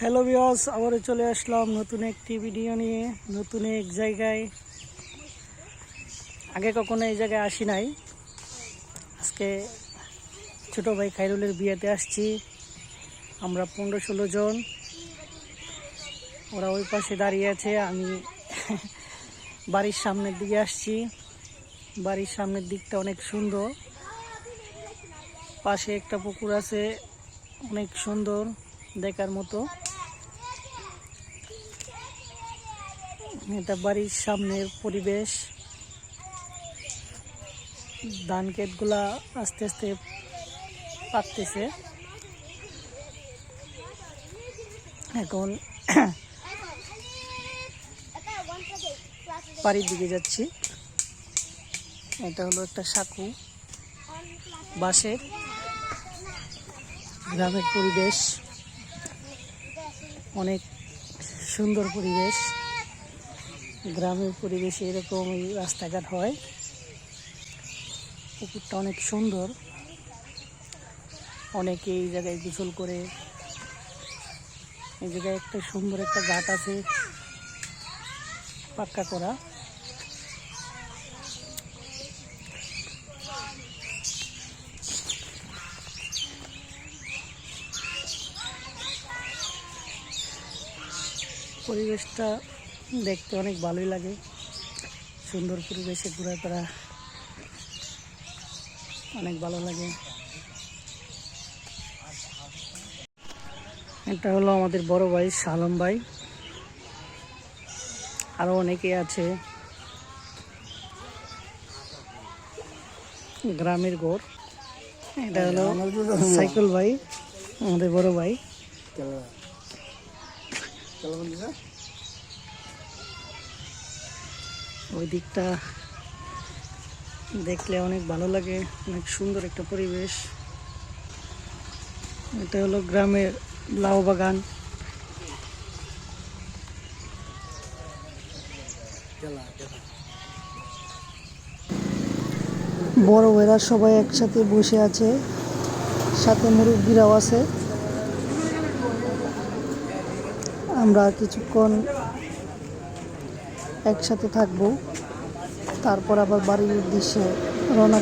Hello বিয়স আবারও চলে আসলাম নতুন একটি ভিডিও নিয়ে, নতুন এক জায়গায়। আগে কখনো এই জায়গায় আসি নাই। আজকে ছোট ভাই খাইরুলের বিয়েতে আসছি। আমরা পনেরো ষোলো জন। ওরা ওই পাশে দাঁড়িয়ে আছে, আমি বাড়ির সামনের দিকে আসছি। বাড়ির সামনের দিকটা অনেক সুন্দর। পাশে একটা পুকুর আছে, অনেক সুন্দর। দেখার মতো। এটা বাড়ির সামনের পরিবেশ। ধান ক্ষেতগুলা আস্তে আস্তে পাকতেছে। এখন বাড়ির দিকে যাচ্ছি। এটা হলো একটা সাঁকু। বাঁশের গ্রামের পরিবেশ। অনেক সুন্দর পরিবেশ। গ্রামের পরিবেশে এরকম এই রাস্তাঘাট হয়। পুকুরটা অনেক সুন্দর। অনেকে এই জায়গায় গোসল করে। এই জায়গায় একটা সুন্দর একটা ঘাট আছে, পাক্কা করা। পরিবেশটা দেখতে অনেক ভালোই লাগে। সুন্দর পরিবেশে ঘোরাফেরা অনেক ভালো লাগে। এটা হলো আমাদের বড় ভাই সালম ভাই। আরও অনেকে আছে। গ্রামের গোর এটা হলো সাইকেল ভাই আমাদের বড় ভাই। ওই দিকটা দেখলে অনেক ভালো লাগে, অনেক সুন্দর একটা পরিবেশ। এটা হলো গ্রামের লাউ বাগান। বড় এরা সবাই একসাথে বসে আছে, সাথে মুরব্বীরাও আছে। আমরা কিছুক্ষণ একসাথে থাকব। তারপর আবার বাড়ির উদ্দেশ্যে রওনা